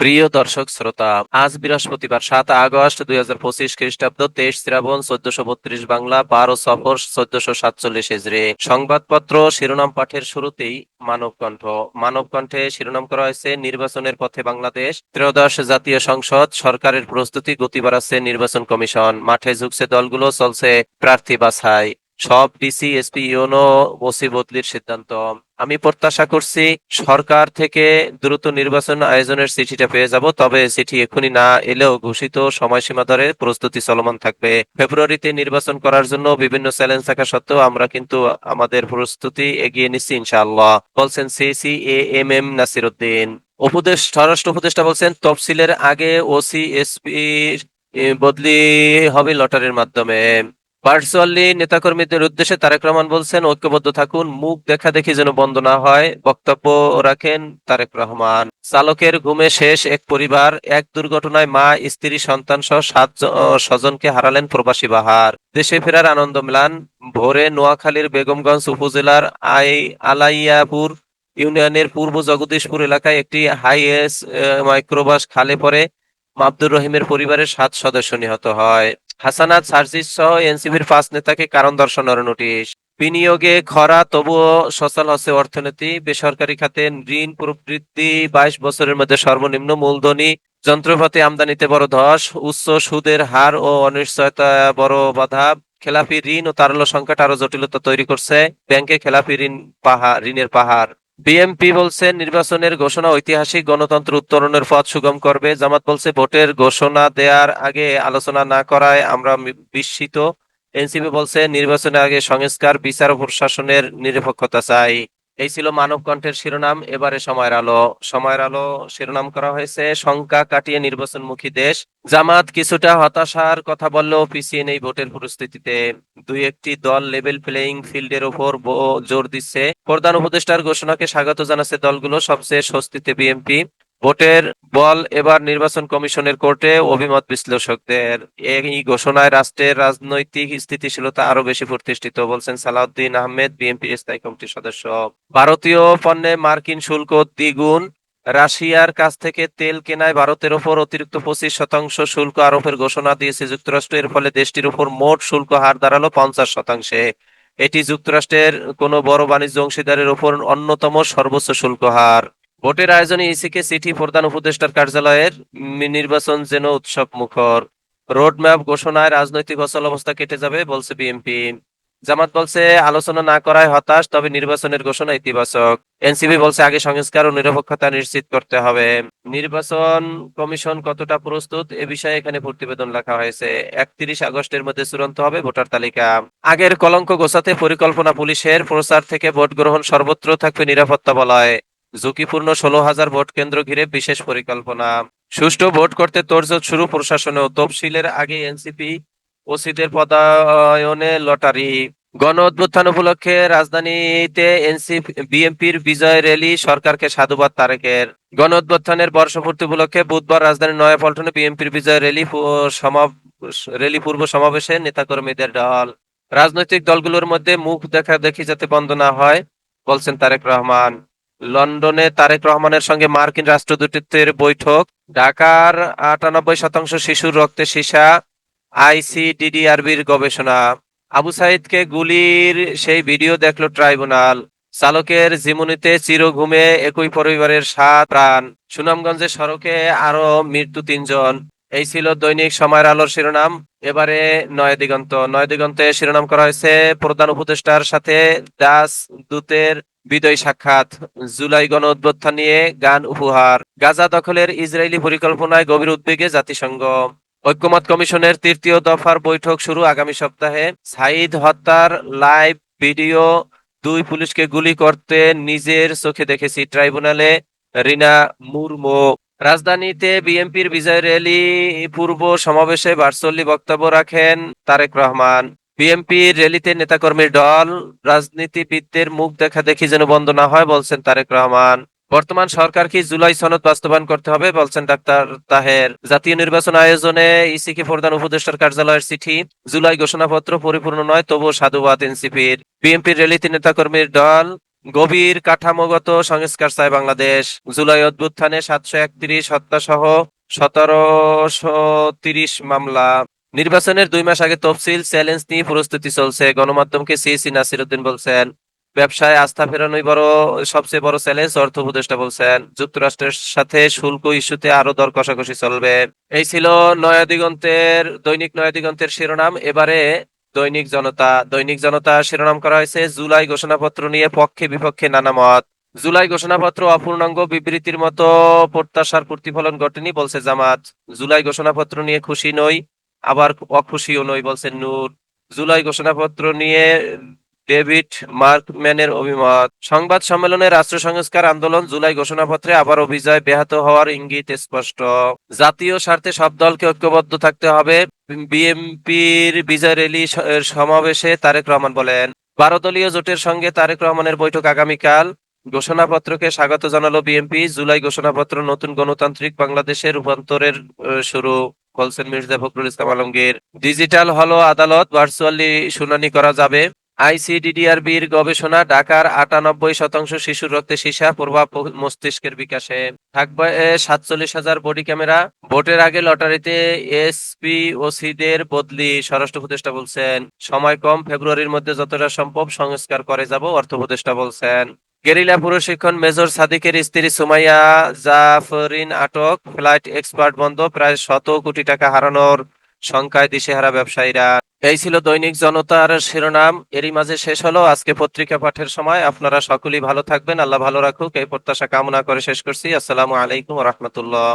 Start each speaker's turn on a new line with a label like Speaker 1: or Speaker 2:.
Speaker 1: প্রিয় দর্শক শ্রোতা, আজ বৃহস্পতিবার সাত আগস্ট দুই হাজার পঁচিশ খ্রিস্টাব্দ তেইশ শ্রাবণ চোদ্দশো বত্রিশ বাংলা, বারো সফর চোদ্দশো সাতচল্লিশ হিজড়ি সংবাদপত্র, শিরোনাম পাঠের শুরুতেই মানবকণ্ঠ। মানবকণ্ঠে শিরোনাম করা হয়েছে, নির্বাচনের পথে বাংলাদেশ, ত্রয়োদশ জাতীয় সংসদ, সরকারের প্রস্তুতি গতি বাড়াচ্ছে নির্বাচন কমিশন। মাঠে ঝুঁকছে দলগুলো, চলছে প্রার্থী বাছাই। সব ডিসি, এসপি ইউনো ওসি বদলির সিদ্ধান্ত। আমি প্রত্যাশা করছি সরকার থেকে দ্রুত নির্বাচন আয়োজনের চিঠিটা পেয়ে যাব, তবে চিঠি এখনই না এলেও ঘোষিত সময়সীমা ধরে প্রস্তুতি চলমান থাকবে। ফেব্রুয়ারিতে নির্বাচন করার জন্য বিভিন্ন চ্যালেঞ্জ থাকা সত্ত্বেও আমরা কিন্তু আমাদের প্রস্তুতি এগিয়ে নিচ্ছি, ইনশাআল্লাহ, বলছেন CEC A M M Nasir Uddin উপদেশ, স্বরাষ্ট্র উপদেষ্টা বলছেন, তফসিলের আগে ওসি, এসপি বদলি হবে লটারির মাধ্যমে। ভার্চুয়ালি নেতাকর্মীদের উদ্দেশ্যে তারেক রহমান বলছেন, ঐক্যবদ্ধ থাকুন, মুখ দেখা দেখি যেন বন্ধ না হয়, বক্তব্য রাখেন তারেক রহমান। চালকের ঘুমে শেষ এক পরিবার, এক দুর্ঘটনায় মা, স্ত্রী, সন্তান সহ সাত স্বজনকে হারালেন প্রবাসী বাহার। দেশে ফেরার আনন্দ মেলান, ভোরে নোয়াখালীর বেগমগঞ্জ উপজেলার আই, আলাইয়াপুর ইউনিয়নের পূর্ব জগদীশপুর এলাকায় একটি হাই এস মাইক্রোবাস খালে পরে আব্দুর রহিমের পরিবারের সাত সদস্য নিহত হয়। হাসানাত, সার্জিস সহ এনসিবির পাঁচ নেতাকে কারণ দর্শানোর নোটিশ। বিনিয়োগে খরা, তবুও সচল হচ্ছে অর্থনীতি। বেসরকারি খাতে ঋণ প্রবৃদ্ধি, বাইশ বছরের মধ্যে সর্বনিম্ন মূলধনী যন্ত্রপাতি আমদানিতে বড় ধস, উচ্চ সুদের হার ও অনিশ্চয়তা বড় বাধা। খেলাপি ঋণ ও তারল্য সংকট আরও জটিলতা তৈরি করছে। ব্যাংকে খেলাপি ঋণ পাহাড় ঋণের পাহাড়। বিএমপি বলছে, নির্বাচনের ঘোষণা ঐতিহাসিক গণতন্ত্র উত্তরণের পথ সুগম করবে। জামাত বলছে, ভোটের ঘোষণা দেওয়ার আগে আলোচনা না করায় আমরা বিস্মিত। এনসিপি বলছে, নির্বাচনের আগে সংস্কার, বিচার ও প্রশাসনের নিরপেক্ষতা চাই। এই ছিল মানব কণ্ঠের শিরোনাম। এবারে সময়ের আলো। সময়ের আলো শিরোনাম করা হয়েছে, শঙ্কা কাটিয়ে নির্বাচনমুখী দেশ। জামাত কিছুটা হতাশার কথা বললেও পিছিয়ে নেই ভোটের পরিস্থিতিতে। দুই একটি দল লেভেল প্লেয়িং ফিল্ডের উপর জোর দিচ্ছে। প্রধান উপদেষ্টার ঘোষণাকে স্বাগত জানাচ্ছে দলগুলো, সবচেয়ে স্বস্তিতে বিএনপি। ভোটের বল এবার নির্বাচন কমিশনের কোর্টে অভিমত বিশ্লেষকদের। এই ঘোষণায় রাষ্ট্রের রাজনৈতিক স্থিতিশীলতা আরও বেশি প্রতিষ্ঠিত বলছেন সালাউদ্দিন আহমেদ, বিএনপি স্থায়ী কমিটির সদস্য। ভারতীয় পণ্যে মার্কিন শুল্ক দ্বিগুণ। রাশিয়ার কাছ থেকে তেল কেনায় ভারতের ওপর অতিরিক্ত পঁচিশ শতাংশ শুল্ক আরোপের ঘোষণা দিয়েছে যুক্তরাষ্ট্র। এর ফলে দেশটির উপর মোট শুল্ক হার দাঁড়াল পঞ্চাশ শতাংশে। এটি যুক্তরাষ্ট্রের কোনো বড় বাণিজ্য অংশীদারের উপর অন্যতম সর্বোচ্চ শুল্ক হার। ভোটের আয়োজনে ইসিকে চিঠি প্রধান উপদেষ্টার কার্যালয়ের নির্বাচন যেন উৎসব মুখর রোডম্যাপ ঘোষণায় রাজনৈতিক অচল অবস্থা কেটে যাবে বলছে বিএনপি। জামাত বলছে, আলোচনা না করায় হতাশ, তবে নির্বাচনের ঘোষণা ইতিবাচক। এনসিপি বলছে, আগে সংস্কার ও নিরপেক্ষতা নিশ্চিত করতে হবে। নির্বাচন কমিশন কতটা প্রস্তুত, এ বিষয়ে এখানে প্রতিবেদন লেখা হয়েছে। একত্রিশ আগস্টের মধ্যে চূড়ান্ত হবে ভোটার তালিকা। আগের কলঙ্ক গোছাতে পরিকল্পনা পুলিশের প্রচার থেকে ভোট গ্রহণ সর্বত্র থাকবে নিরাপত্তা বলয়। ঝুঁকিপূর্ণ ষোলো হাজার ভোট কেন্দ্র ঘিরে বিশেষ পরিকল্পনা। সুষ্ঠু ভোট করতে তোড়জোড় শুরু প্রশাসনেও তফসিলের আগে এনসিপি ওসিদের পদায়নে লটারি। গণ অভ্যুত্থান উপলক্ষে রাজধানীতে এনসিপি বিএনপির বিজয় র্যালি, সরকারকে সাধুবাদ তারেকের। গণ অভ্যুত্থানের বর্ষপূর্তি উপলক্ষে বুধবার রাজধানীর নয়াপল্টনে বিএনপির বিজয় র্যালি র্যালি পূর্ব সমাবেশে নেতাকর্মীদের দল রাজনৈতিক দলগুলোর মধ্যে মুখ দেখা দেখি যাতে বন্ধ না হয়, বলছেন তারেক রহমান। লন্ডনে তারেক রহমানের সঙ্গে মার্কিন রাষ্ট্রদূতের বৈঠক। ঢাকার আটানব্বই শতাংশ শিশুর রক্তে সীসা, আইসিডিডিআরবির গবেষণা। আবু সাইদকে গুলির সেই ভিডিও দেখল ট্রাইব্যুনাল। চালকের জীবনীতে চিরঘুমে একই পরিবারের সাত প্রাণ। সুনামগঞ্জের সড়কে আরও মৃত্যু তিনজন। এই ছিল দৈনিক সময়ের আলোর শিরোনাম। এবারে নয় দিগন্ত। নয় দিগন্তে শিরোনাম করা হয়েছে প্রধান উপদেষ্টার সাথে দাস দূতের বিদয় সাক্ষাৎ। জুলাই গণ অভ্যুত্থান নিয়ে গান উপহার। গাজা দখলের ইসরায়েলি পরিকল্পনায় গভীর উদ্বেগে জাতিসংঘ। ঐক্যমত কমিশনের তৃতীয় দফার বৈঠক শুরু আগামী সপ্তাহে। সাইদ হত্যার লাইভ ভিডিও দুই পুলিশকে গুলি করতে নিজের চোখে দেখেছি। ট্রাইব্যুনালে রিনা মুর্মু। রাজধানীতে বিএনপির বিজয় র্যালি পূর্ব সমাবেশে ভার্চুয়ালি বক্তব্য রাখেন তারেক রহমান। বিএনপির র্যালিতে নেতাকর্মীর দল রাজনীতিবিদদের মুখ দেখা দেখি যেন বন্ধ না হয় বলছেন তারেক রহমান। বর্তমান সরকার কি জুলাই সনদ বাস্তবায়ন করতে হবে বলছেন ডাক্তার তাহের। জাতীয় নির্বাচন আয়োজনে ইসিকে প্রধান উপদেষ্টার কার্যালয়ের চিঠি। জুলাই ঘোষণাপত্র পরিপূর্ণ নয়, তবুও সাধুবাদ এনসিপির। বিএনপির র্যালিতে নেতাকর্মীর দল গভীর কাঠামোগত সংস্কার চায় বাংলাদেশ। জুলাই অভ্যুত্থানে সাতশো একত্রিশ হত্যা সহ সতেরোশো তিরিশ মামলা। নির্বাচনের দুই মাস আগে তফসিল চ্যালেঞ্জ নিয়ে প্রস্তুতি চলছে। গণমাধ্যমকে সিসি নাসিরুদ্দিন বলছেন, ব্যবসায় আস্থা ফেরানোই বড়, সবচেয়ে বড় চ্যালেঞ্জ, অর্থ উপদেষ্টা বলছেন। যুক্তরাষ্ট্রের সাথে শুল্ক ইস্যুতে আরও দর কষাকষি চলবে। এই ছিল নয়া দিগন্তের দৈনিক নয়া দিগন্তের শিরোনাম। এবারে দৈনিক জনতা দৈনিক জনতা শিরোনাম করা হয়েছে, জুলাই ঘোষণাপত্র নিয়ে পক্ষে বিপক্ষে নানা মত। জুলাই ঘোষণাপত্র অপূর্ণাঙ্গ বিবৃতির মতো প্রত্যাশার প্রতিফলন ঘটেনি, বলছে জামাত। জুলাই ঘোষণাপত্র নিয়ে খুশি নই, আবার অখুশিও নই, বলছে নূর। জুলাই ঘোষণাপত্র নিয়ে ডেভিড মার্ক মার্কম্যানের অভিমত। সংবাদ সম্মেলনে রাষ্ট্র সংস্কার আন্দোলন জুলাই ঘোষণাপত্রে আবার অভিজয় ব্যাহত হওয়ার ইঙ্গিত স্পষ্ট। জাতীয় স্বার্থে সব দলকে ঐক্যবদ্ধ থাকতে হবে, বিএনপির বিজয় এর সমাবেশে তারেক রহমান বলেন। বারো দলীয় জোটের সঙ্গে তারেক রহমানের বৈঠক আগামীকাল। ঘোষণাপত্রকে স্বাগত জানালো বিএনপি। জুলাই ঘোষণাপত্র নতুন গণতান্ত্রিক বাংলাদেশের রূপান্তরের শুরু, বলছেন মির্জা ফখরুল ইসলাম আলমগীর। ডিজিটাল হলো আদালত ভার্চুয়ালি শুনানি করা যাবে। আইসিডিডিআরবির গবেষণা ঢাকার আটানব্বই শতাংশ শিশুর রক্তে সীসা, প্রভাব মস্তিষ্কের বিকাশে। থাকবে সাতচল্লিশ হাজার বডি ক্যামেরা। ভোটের আগে লটারিতে এসপি ওসিদের বদলি, স্বরাষ্ট্র উপদেষ্টা বলছেন। সময় কম, ফেব্রুয়ারির মধ্যে যতটা সম্ভব সংস্কার করে যাব, অর্থ উপদেষ্টা বলছেন। গেরিলা প্রশিক্ষণ মেজর সাদিকের স্ত্রী সুমাইয়া জাফরিন আটক। ফ্লাইট এক্সপার্ট বন্ধ, প্রায় শত কোটি টাকা হারানোর শঙ্কায় দিশেহারা ব্যবসায়ীরা। এই ছিল দৈনিক জনতার শিরোনাম। এরই মাঝে শেষ হলো আজকে পত্রিকা পাঠের সময়। আপনারা সকলেই ভালো থাকবেন। আল্লাহ ভালো রাখুক। এই প্রত্যাশা কামনা করে শেষ করছি। আসসালামু আলাইকুম রহমতুল্লাহ।